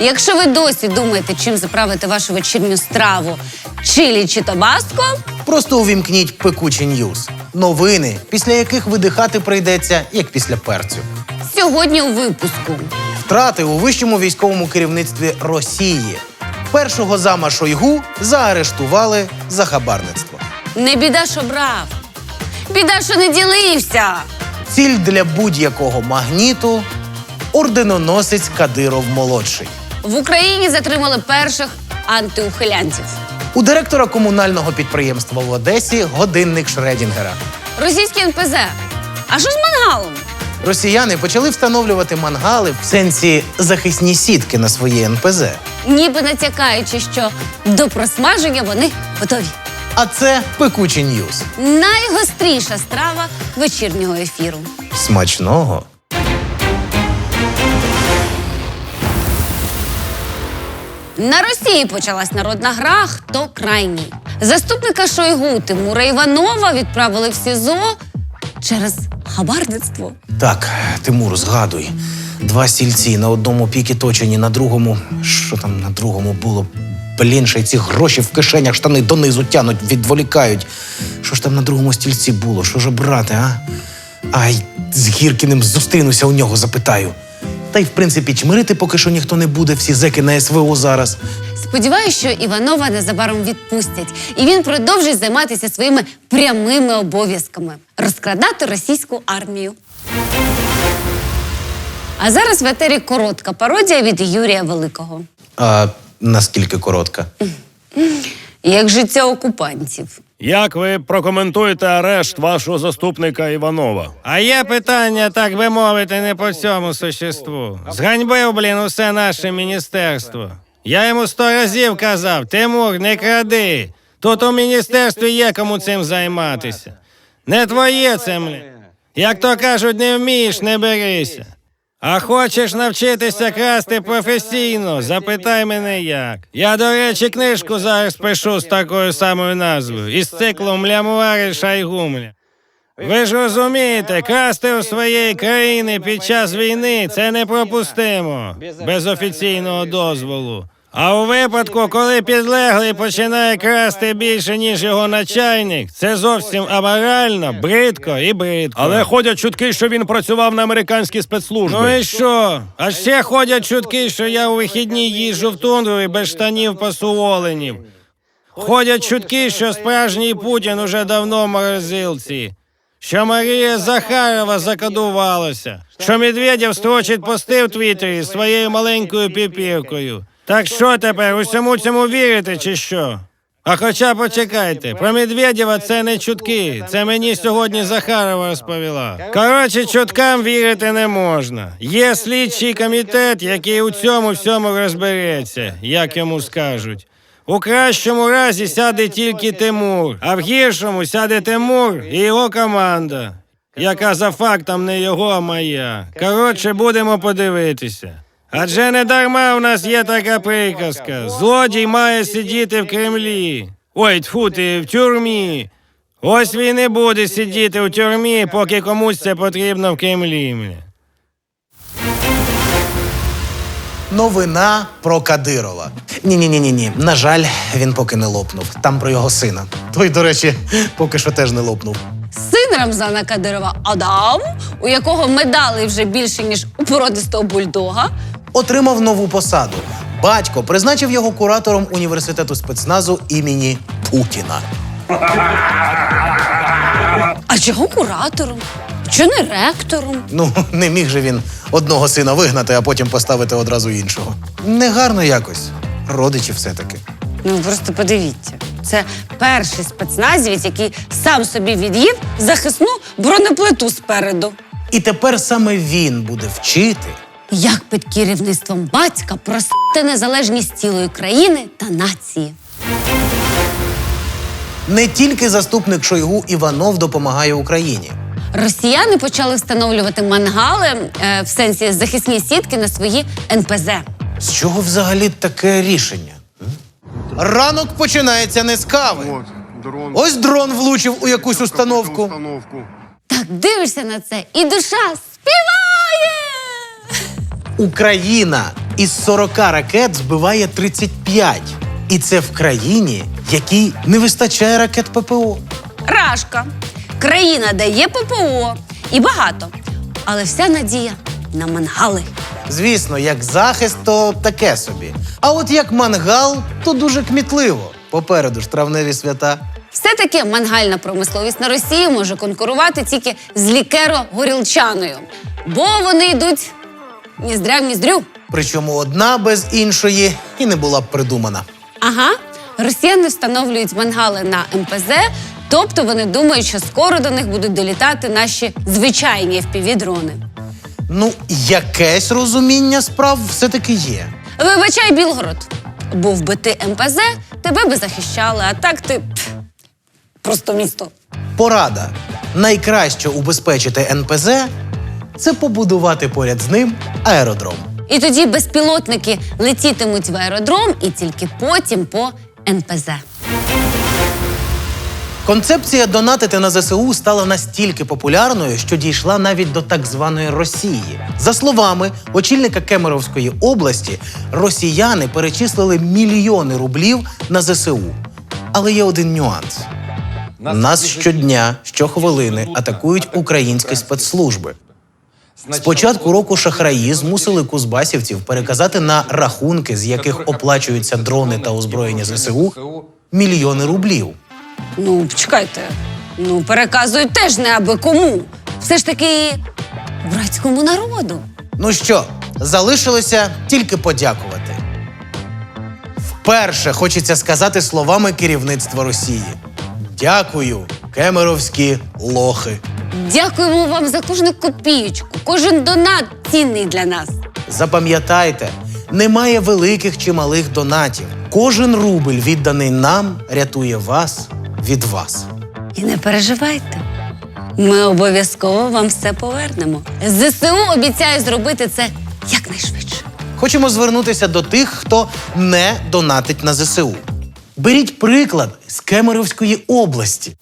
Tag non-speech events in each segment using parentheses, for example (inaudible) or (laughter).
Якщо ви досі думаєте, чим заправити вашу вечірню страву чилі чи табаско, Просто увімкніть пекучі ньюз. Новини, після яких видихати прийдеться, як після перцю. сьогодні у випуску. Втрати у вищому військовому керівництві Росії. Першого зама Шойгу заарештували за хабарництво. Не біда, що брав. Біда, що не ділився. Ціль для будь-якого магніту орденоносець Кадиров молодший. В Україні затримали перших антиухилянців. У директора комунального підприємства в Одесі годинник Шредінгера. Російський НПЗ. А що з мангалом? Росіяни почали встановлювати мангали в сенсі захисні сітки на свої НПЗ. Ніби натякаючи, що до просмаження вони готові. А це пекучі ньюз. Найгостріша страва вечірнього ефіру. Смачного. На Росії почалась народна гра Хто крайній. Заступника Шойгу Тимура Іванова відправили в СІЗО через хабарництво. Так, Тимур, згадуй. Два стільці на одному піки точені, на другому. Що там на другому було? Блін, ще й ці гроші в кишенях штани донизу тянуть, відволікають. Що ж там на другому стільці було? Що ж брати, а? Ай, з Гіркіним зустрінуся у нього, запитаю. Та й в принципі, чмирити поки що ніхто не буде, всі зеки на СВО зараз. Сподіваюсь, що Іванова незабаром відпустять, і він продовжить займатися своїми прямими обов'язками розкрадати російську армію. А зараз в етері коротка пародія від Юрія Великого. А наскільки коротка? Як життя окупантів. Як ви прокоментуєте арешт вашого заступника Іванова? А є питання, так би мовити, не по цьому существу. Зганьбив, блін, усе наше міністерство. Я йому сто разів казав: Тимур, не кради. Тут у міністерстві є кому цим займатися. Не твоє це, блін. Як то кажуть, не вмієш, не берися. А хочеш навчитися красти професійно? Запитай мене як. Я, до речі, книжку зараз пишу з такою самою назвою із циклом Лямуари Шайгумля. Ви ж розумієте, красти у своєї країни під час війни це непропустимо без офіційного дозволу. А у випадку, коли підлеглий починає красти більше, ніж його начальник, це зовсім аморально, бридко і бридко. Але ходять чутки, що він працював на американські спецслужби. Ну і що? А ще ходять чутки, що я у вихідні їжджу в тундру і без штанів посуоленів. Ходять чутки, що справжній Путін уже давно в морозилці. Що Марія Захарова закадувалася, що Медведєв строчить пости в Твіттері своєю маленькою піпіркою. Так що тепер усьому цьому вірите, чи що? А хоча почекайте, про Медведєва це не чутки. Це мені сьогодні Захарова розповіла. Коротше, чуткам вірити не можна. Є слідчий комітет, який у цьому всьому розбереться, як йому скажуть. У кращому разі сяде тільки Тимур, а в гіршому сяде Тимур і його команда, яка за фактом не його, а моя. Коротше, будемо подивитися. Адже не дарма у нас є така приказка: злодій має сидіти в Кремлі. Ой, тьфу ти, в тюрмі. Ось він і буде сидіти у тюрмі, поки комусь це потрібно в Кремлі. Новина про Кадирова. Ні, ні, ні, ні, ні. На жаль, він поки не лопнув. Там про його сина. Той, до речі, поки що теж не лопнув. Син Рамзана Кадирова Адам, у якого медалей вже більше, ніж у породистого бульдога, Отримав нову посаду. Батько призначив його куратором університету спецназу імені Путіна. а чого куратором? Чого не ректором? Ну, не міг же він одного сина вигнати, а потім поставити одразу іншого. Негарно якось. Родичі все-таки. Ну просто подивіться. Це перший спецназівець, який сам собі від'їв захисну бронеплиту спереду. І тепер саме він буде вчити, Як під керівництвом батька простити незалежність цілої країни та нації. не тільки заступник Шойгу Іванов допомагає Україні. Росіяни почали встановлювати мангали е, в сенсі захисні сітки на свої НПЗ. З чого взагалі таке рішення? Ранок починається не з кави. Дрон. Ось дрон влучив у якусь установку. Установку. Так дивишся на це, і душа співає. Україна із 40 ракет збиває 35. І це в країні, якій не вистачає ракет ППО. Рашка. Країна дає ППО і багато. Але вся надія на мангали. Звісно, як захист, то таке собі. А от як мангал, то дуже кмітливо. Попереду ж травневі свята. Все-таки мангальна промисловість на Росії може конкурувати тільки з лікеро-горілчаною, бо вони йдуть в ніздрю. Причому одна без іншої і не була б придумана. Ага, росіяни встановлюють мангали на МПЗ, тобто вони думають, що скоро до них будуть долітати наші звичайні FPV-дрони. Ну, якесь розуміння справ все-таки є. Вибачай, Білгород. Був би ти МПЗ, тебе би захищали, а так ти пф, просто місто. Порада: найкраще убезпечити НПЗ це побудувати поряд з ним аеродром. І тоді безпілотники летітимуть в аеродром і тільки потім по НПЗ. Концепція донатити на ЗСУ стала настільки популярною, що дійшла навіть до так званої Росії. За словами очільника Кемеровської області, росіяни перечислили мільйони рублів на ЗСУ. Але є один нюанс: нас щодня, щохвилини атакують українські спецслужби. З початку року шахраї змусили кузбасівців переказати на рахунки, з яких оплачуються дрони та озброєння ЗСУ, мільйони рублів. Ну, почекайте. Ну, переказують теж не аби кому. Все ж таки братському народу. Ну що, залишилося тільки подякувати. Вперше хочеться сказати словами керівництва Росії. Дякую, кемеровські лохи. Дякуємо вам за кожну копієчку. Кожен донат цінний для нас. Запам'ятайте, немає великих чи малих донатів. Кожен рубль, відданий нам, рятує вас від вас. І не переживайте. Ми обов'язково вам все повернемо. ЗСУ обіцяє зробити це якнайшвидше. Хочемо звернутися до тих, хто не донатить на ЗСУ. Беріть приклад з Кемеровської області.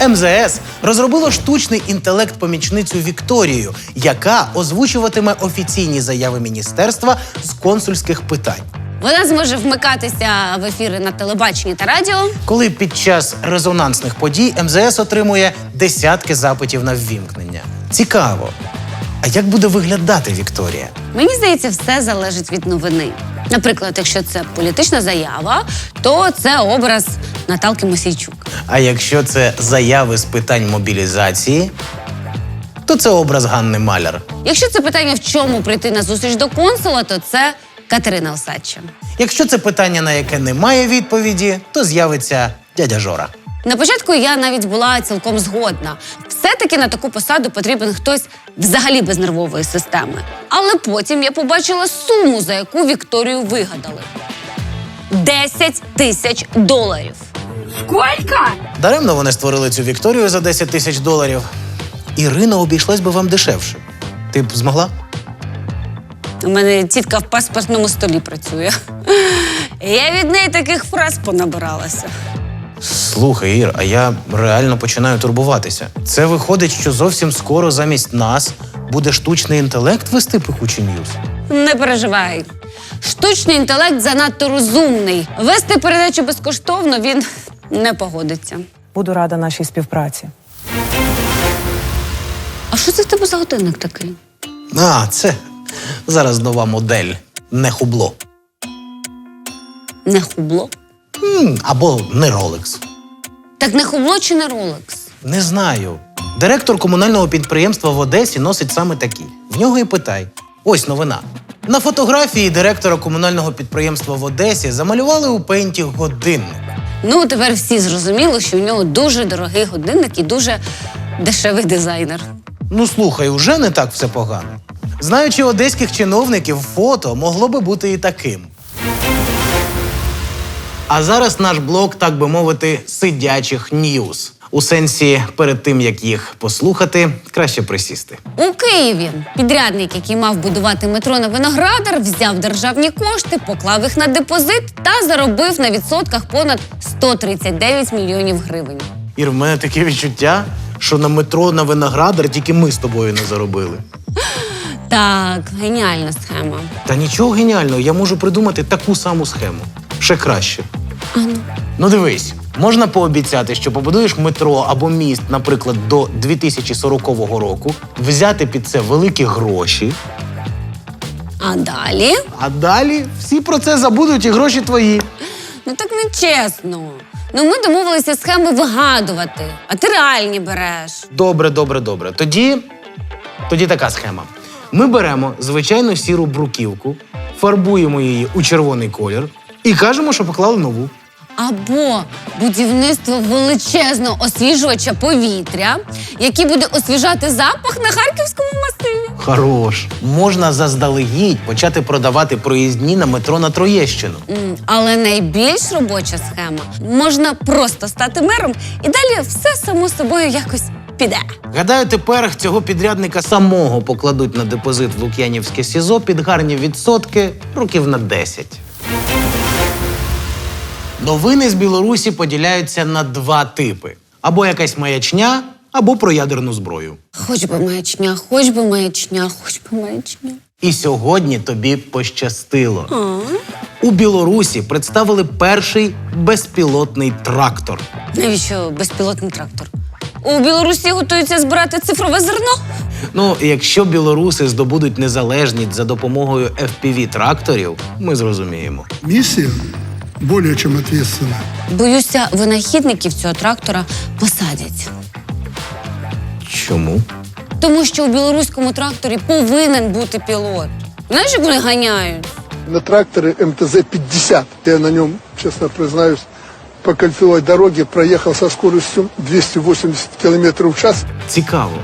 МЗС розробило штучний інтелект-помічницю Вікторію, яка озвучуватиме офіційні заяви міністерства з консульських питань. Вона зможе вмикатися в ефіри на телебаченні та радіо. Коли під час резонансних подій МЗС отримує десятки запитів на ввімкнення. Цікаво. А як буде виглядати Вікторія? Мені здається, все залежить від новини. Наприклад, якщо це політична заява, то це образ Наталки Мосійчук. А якщо це заяви з питань мобілізації, то це образ Ганни Маляр. Якщо це питання, в чому прийти на зустріч до консула, то це Катерина Осадча. Якщо це питання, на яке немає відповіді, то з'явиться дядя Жора. На початку я навіть була цілком згодна. Все-таки на таку посаду потрібен хтось взагалі без нервової системи. Але потім я побачила суму, за яку Вікторію вигадали: 10 тисяч доларів. Даремно вони створили цю Вікторію за 10 тисяч доларів. Ірина обійшлась би вам дешевше. Ти б змогла? У мене тітка в паспортному столі працює. Я від неї таких фраз понабиралася. Слухай, Ір, а я реально починаю турбуватися. Це виходить, що зовсім скоро замість нас буде штучний інтелект вести пекучі ньюс. Не переживай. Штучний інтелект занадто розумний. Вести передачу безкоштовно він не погодиться. Буду рада нашій співпраці. А що це в тебе за годинник такий? А, це зараз нова модель. Не хубло. Не хубло. М, Або не Ролекс. Так не хубло чи не Ролекс? Не знаю. Директор комунального підприємства в Одесі носить саме такі. В нього і питай. Ось новина. На фотографії директора комунального підприємства в Одесі замалювали у пейнті годинник. Ну, тепер всі зрозуміли, що у нього дуже дорогий годинник і дуже дешевий дизайнер. Ну слухай, уже не так все погано. Знаючи одеських чиновників, фото могло би бути і таким. А зараз наш блок, так би мовити, сидячих ньюз. У сенсі, перед тим як їх послухати, краще присісти. У Києві підрядник, який мав будувати метро на виноградар, взяв державні кошти, поклав їх на депозит та заробив на відсотках понад 139 мільйонів гривень. Ір, в мене таке відчуття, що на метро на виноградар тільки ми з тобою не заробили. Так, геніальна схема. Та нічого геніального, я можу придумати таку саму схему. Ще краще. Ану. Ну дивись, можна пообіцяти, що побудуєш метро або міст, наприклад, до 2040 року, взяти під це великі гроші, А далі? а далі всі про це забудуть і гроші твої. Ну так не чесно. Ну ми домовилися схеми вигадувати, а ти реальні береш. Добре, добре, добре. Тоді, тоді така схема. Ми беремо звичайну сіру бруківку, фарбуємо її у червоний колір і кажемо, що поклали нову. Або будівництво величезного освіжувача повітря, який буде освіжати запах на харківському масиві. Хорош. Можна заздалегідь почати продавати проїздні на метро на Троєщину. М, Але найбільш робоча схема можна просто стати мером, і далі все само собою якось піде. Гадаю, тепер цього підрядника самого покладуть на депозит в Лук'янівське СІЗО під гарні відсотки років на 10. Новини з Білорусі поділяються на два типи: або якась маячня, або про ядерну зброю. Хоч би маячня, хоч би маячня, хоч би маячня. І сьогодні тобі пощастило. У Білорусі представили перший безпілотний трактор. Навіщо безпілотний трактор? У Білорусі готуються збирати цифрове зерно. Ну, якщо білоруси здобудуть незалежність за допомогою fpv тракторів, ми зрозуміємо. Миссия более чем ответственная. Боюся, винахідників цього трактора посадять. Чому? Тому що у білоруському тракторі повинен бути пілот. Знаєш, як вони ганяють? На тракторе МТЗ-50. Я на нем, честно признаюсь, по кольцевой дороге проехал со скоростью 280 км в час. Цікаво,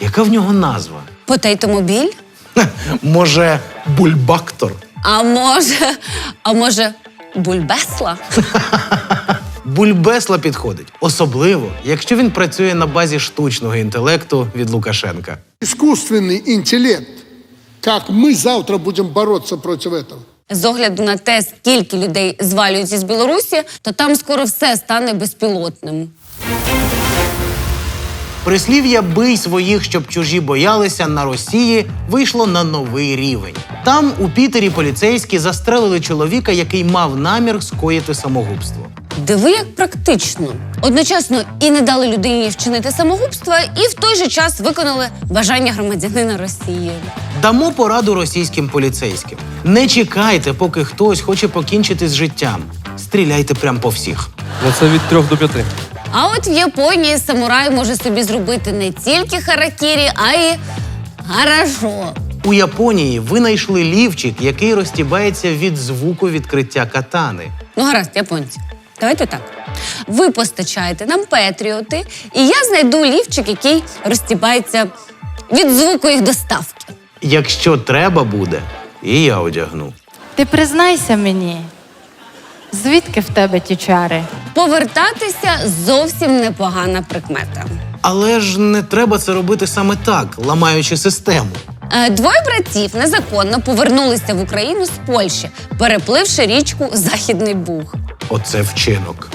яка в нього назва? Потейтомобіль? Ха, Може, бульбактор? А може, а може, бульбесла? (laughs) Бульбесла підходить, особливо, якщо він працює на базі штучного інтелекту від Лукашенка. Искусственный интеллект. Как мы завтра будем бороться против этого? З огляду на те, скільки людей звалюють із Білорусі, то там скоро все стане безпілотним. Прислів'я бий своїх, щоб чужі боялися на Росії вийшло на новий рівень. Там у Пітері поліцейські застрелили чоловіка, який мав намір скоїти самогубство. Диви, як практично. Одночасно і не дали людині вчинити самогубство, і в той же час виконали бажання громадянина Росії. Дамо пораду російським поліцейським. Не чекайте, поки хтось хоче покінчити з життям. Стріляйте прямо по всіх. Ну це від трьох до п'яти. А от в Японії самурай може собі зробити не тільки харакірі, а й гаражо. У Японії винайшли лівчик, який розтібається від звуку відкриття катани. Ну, гаразд, японці. Давайте так. Ви постачаєте нам петріоти, і я знайду лівчик, який розтібається від звуку їх доставки. Якщо треба буде, і я одягну. Ти признайся мені, звідки в тебе ті чари? Повертатися зовсім непогана прикмета. Але ж не треба це робити саме так, ламаючи систему. Е, Двоє братів незаконно повернулися в Україну з Польщі, перепливши річку Західний Буг. Оце вчинок.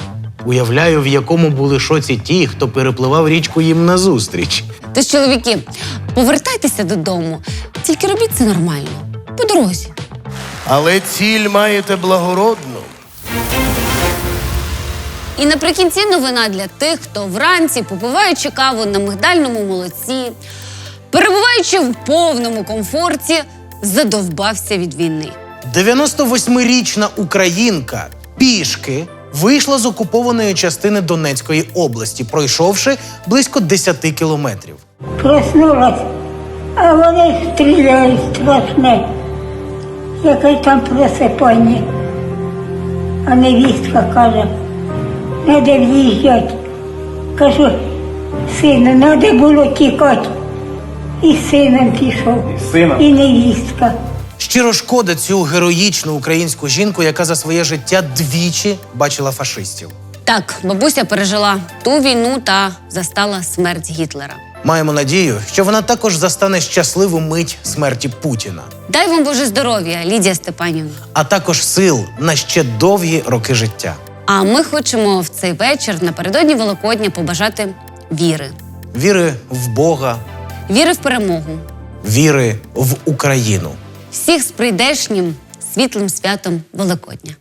Уявляю, в якому були шоці ті, хто перепливав річку їм назустріч. Тож, чоловіки, повертайтеся додому, тільки робіть це нормально, по дорозі. Але ціль маєте благородну. І наприкінці новина для тих, хто вранці, попиваючи каву на мигдальному молоці, перебуваючи в повному комфорті, задовбався від війни. 98-річна українка пішки вийшла з окупованої частини Донецької області, пройшовши близько 10 кілометрів. Проснулась, а вони стріляють страшне. Яке там просипання. А невістка каже, треба в'їжджати. Кажу, сину, треба було тікати. І з сином пішов, і невістка. Щиро шкода цю героїчну українську жінку, яка за своє життя двічі бачила фашистів. Так, бабуся пережила ту війну та застала смерть Гітлера. Маємо надію, що вона також застане щасливу мить смерті Путіна, Дай вам Боже здоров'я, Лідія Степанівна. а також сил на ще довгі роки життя. А ми хочемо в цей вечір напередодні Великодня побажати віри, Віри в Бога, віри в перемогу, віри в Україну. Всіх з прийдешнім світлим святом Великодня.